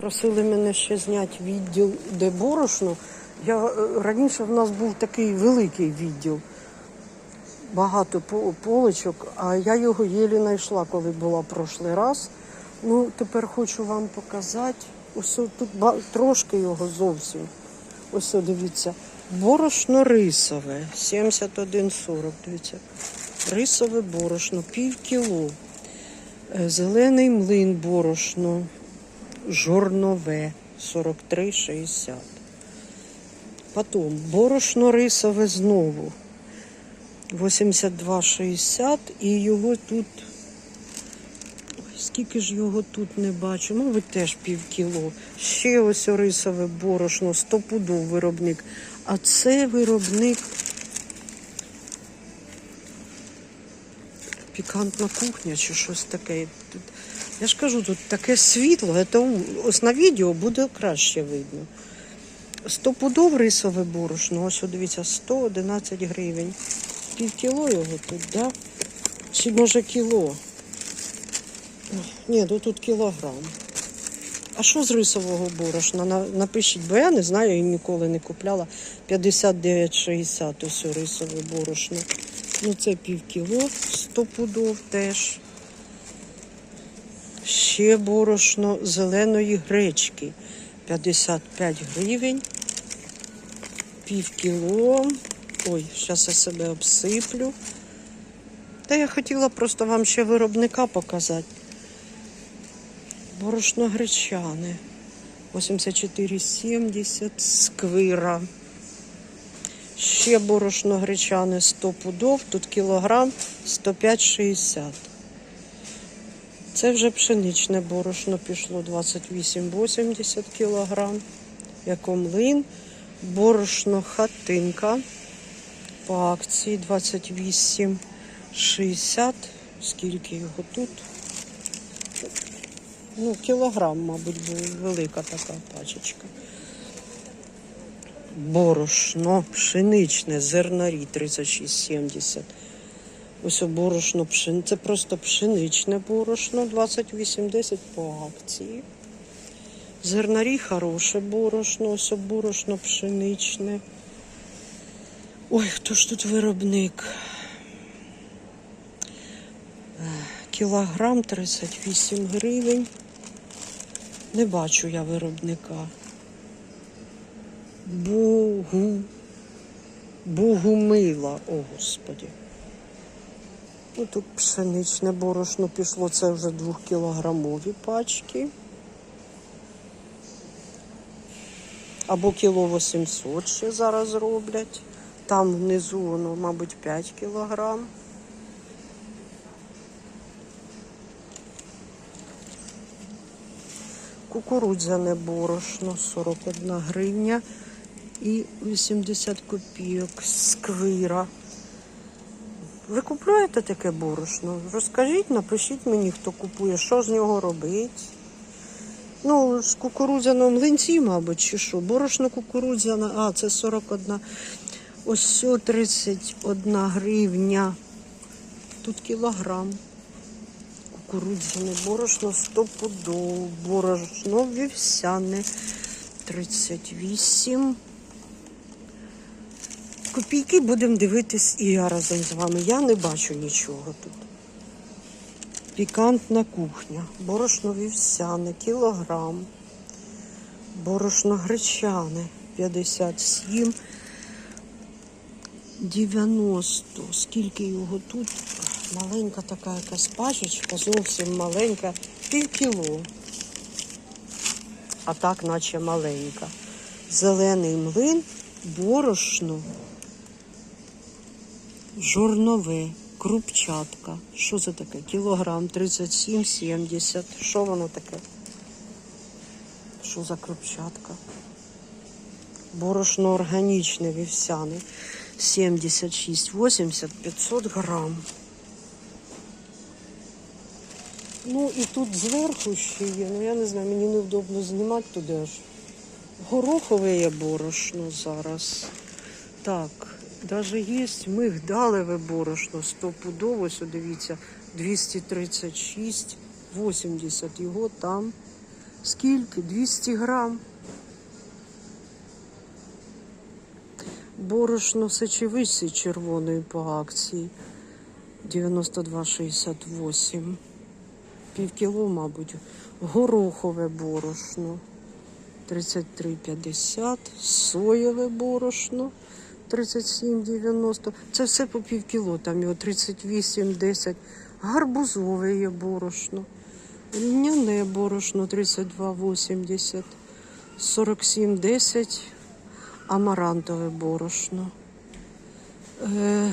Просили мене ще зняти відділ, де борошно. Я, е, раніше в нас був такий великий відділ, багато по- поличок, а я його єлі знайшла, коли була прошлий раз. Ну, тепер хочу вам показати. Ось тут трошки його зовсім. Ось дивіться. Борошно рисове 71,40. Дивіться. Рисове борошно, пів кіло. Е, Зелений млин борошно. Жорнове 43,60. Потім борошно рисове знову 82,60 і його тут. Скільки ж його тут не бачу. Ви теж пів кіло. Ще ось рисове борошно, стопудов виробник. А це виробник пікантна кухня чи щось таке. Тут, я ж кажу, тут таке світло, це ось на відео буде краще видно. Стопудов рисове борошно, ось дивіться, 111 гривень. Пів кіло його тут, да? Чи може кіло? Ні, ну тут кілограм. А що з рисового борошна? Напишіть, бо я не знаю і ніколи не купляла. 59,60 ось рисове борошно. Ну це пів кіло, 100 пудов теж. Ще борошно зеленої гречки. 55 гривень. Пів кіло. Ой, зараз я себе обсиплю. Та я хотіла просто вам ще виробника показати. Борошно гречане. 84,70 сквира. Ще борошно гречане 100 пудов, тут кілограм 105,60. Це вже пшеничне борошно пішло 28,80 кілограм. Як омлин. Борошно хатинка по акції 28,60. Скільки його тут? Ну, кілограм, мабуть, велика така пачечка. Борошно пшеничне, зернарі 36,70. Ось борошно пшен... Це просто пшеничне борошно 28,10 по акції. Зернарі хороше борошно, ось борошно пшеничне. Ой, хто ж тут виробник? Кілограм 38 гривень. Не бачу я виробника. Богу. Богумила, о господі. Ну, тут пшеничне борошно пішло, це вже двохкілограмові пачки. Або кіло 800 ще зараз роблять. Там внизу воно, мабуть, 5 кілограм. Кукурудзяне борошно 41 гривня і 80 копійок сквира. Ви купуєте таке борошно? Розкажіть, напишіть мені, хто купує, що з нього робить. Ну, з кукурудзяного млинці, мабуть, чи що. Борошно кукурудзяне, а, це 41. Ось сьо 31 гривня. Тут кілограм. Кукурудзяне борошно 100 пудов. Борошно вівсяне 38. Копійки будемо дивитись і я разом з вами. Я не бачу нічого тут. Пікантна кухня. Борошно вівсяне, кілограм. Борошно гречане 57. 90. Скільки його тут? Маленька така якась пачечка, зовсім маленька. Пів кіло. А так, наче маленька. Зелений млин, борошно, жорнове, крупчатка. Що це таке? Кілограм 37,70. Що воно таке? Що за крупчатка? Борошно органічне, вівсяне. 76,80, 500 грам. Ну і тут зверху ще є, ну я не знаю, мені невдобно знімати туди аж. Горохове є борошно зараз. Так, навіть є мигдалеве борошно, стопудово, ось дивіться, 236, 80. Його там Скільки? 200 грам. Борошно сечевиці червоної по акції 92,68. Пів кіло, мабуть. Горохове борошно 33,50. Соєве борошно 37,90. Це все по пів кіло, там його 38,10. Гарбузове є борошно. Льняне борошно 32,80. 47,10. Амарантове борошно. Е,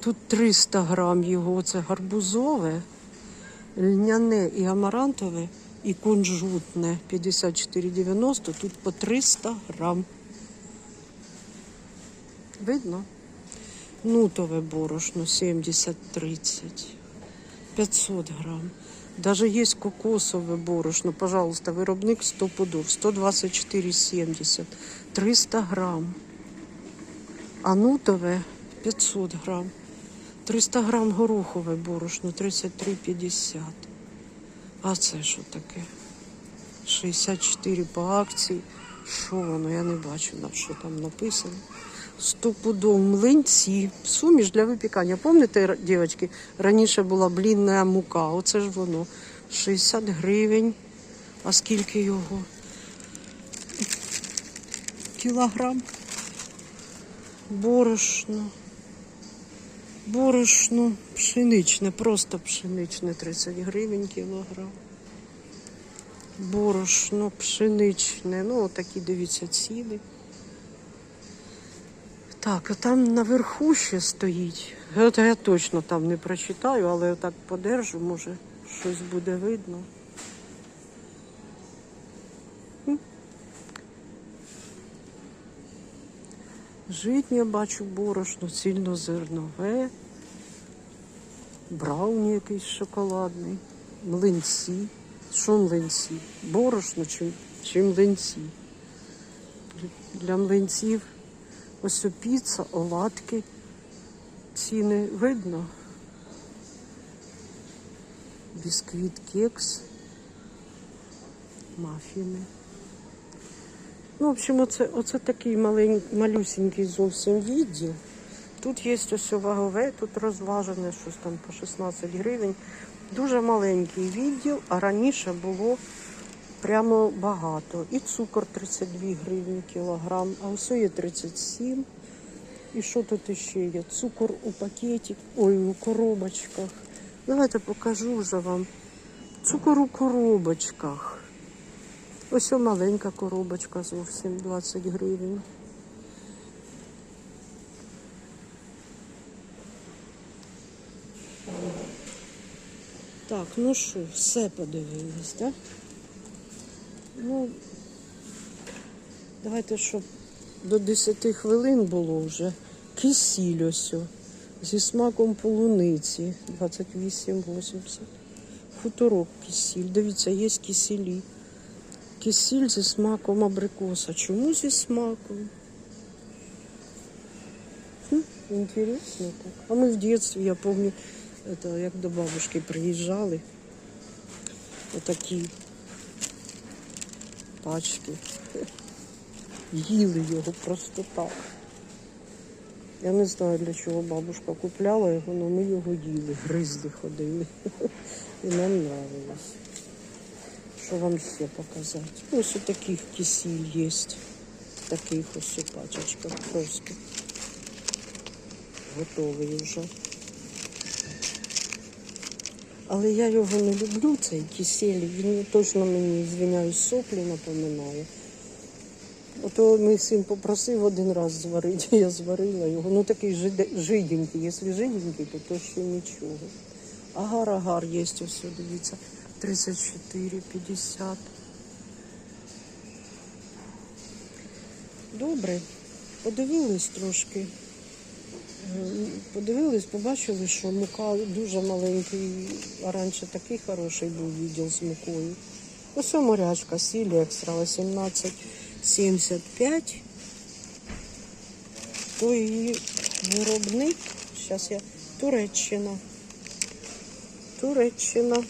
тут 300 грам його, це гарбузове, льняне і амарантове, і кунжутне 54,90, тут по 300 грам. Видно? Нутове борошно 70-30, 500 грам. Даже є кокосове борошно, пожалуйста, виробник 100 пудов, 124,70, 300 грам. А нутове 500 грам. 300 грам горохове борошно, 33,50. А це що таке? 64 по акції. Що воно? Я не бачу, що там написано. Стопудов млинці, суміш для випікання. Пам'ятаєте, дівчатки, раніше була блінна мука, оце ж воно. 60 гривень. А скільки його? Кілограм. Борошно. Борошно пшеничне, просто пшеничне 30 гривень кілограм. Борошно пшеничне. Ну, отакі, дивіться, ціни. Так, а там наверху ще стоїть. Це я точно там не прочитаю, але так подержу, може щось буде видно. Житнє бачу борошно, цільнозернове, брауні якийсь шоколадний, млинці. Що млинці? Борошно чи, чи млинці? Для млинців ось піца, оладки. Ціни видно. Бісквіт, кекс, мафіни. Ну, в общем, оце, оце такий малень, малюсенький зовсім відділ. Тут є ось вагове, тут розважене щось там по 16 гривень. Дуже маленький відділ, а раніше було прямо багато. І цукор 32 гривні кілограм, а ось є 37. І що тут іще є? Цукор у пакеті, ой, у коробочках. Давайте покажу вже вам. Цукор у коробочках. Ось маленька коробочка зовсім 20 гривень. Так, ну що, все подивились, так? Ну, давайте, щоб до 10 хвилин було вже. Кисіль ось зі смаком полуниці 28,80. Хуторок кисіль. Дивіться, є кисілі. Кисіль зі смаком абрикоса. Чому зі смаком? Хм, интересно так. А мы в детстве, я это, як до бабушки приїжджали. Отакі пачки. Їли його просто так. Я не знаю, для чого бабушка купляла його, але ми його їли, гризли ходили. І нам нравилось. Що вам ще показати? Ось таких кисіль є. Таких ось у пачечках просто. Готовий вже. Але я його не люблю, цей кисель. Він точно мені, звиняюсь, соплі напоминає. Ото мій син попросив один раз зварити, я зварила його. Ну такий жиде- жиденький. Якщо жиденький, то, то ще нічого. Агар-агар є ось, дивіться. 34,50. Добре. Подивились трошки. Подивились, побачили, що мука дуже маленький, а раніше такий хороший був відділ з мукою. Ось морячка, сілі екстра 18,75. То її виробник. Зараз я Туреччина. Туреччина.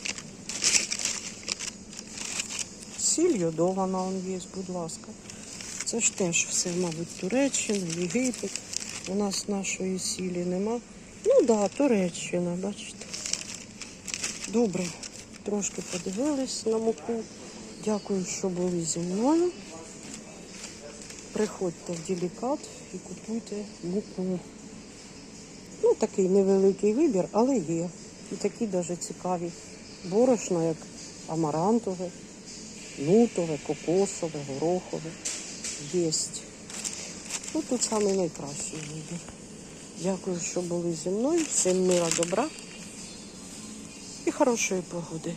сіль йодована он є, будь ласка. Це ж теж все, мабуть, Туреччина, Єгипет. У нас нашої сілі нема. Ну так, да, Туреччина, бачите. Добре, трошки подивились на муку. Дякую, що були зі мною. Приходьте в Ділікат і купуйте муку. Ну, такий невеликий вибір, але є. І такі даже цікаві. Борошно, як амарантове, нутове, кокосове, горохове. Єсть. Ну, тут саме найкращий вибір. Дякую, що були зі мною. Всім мира, добра і хорошої погоди.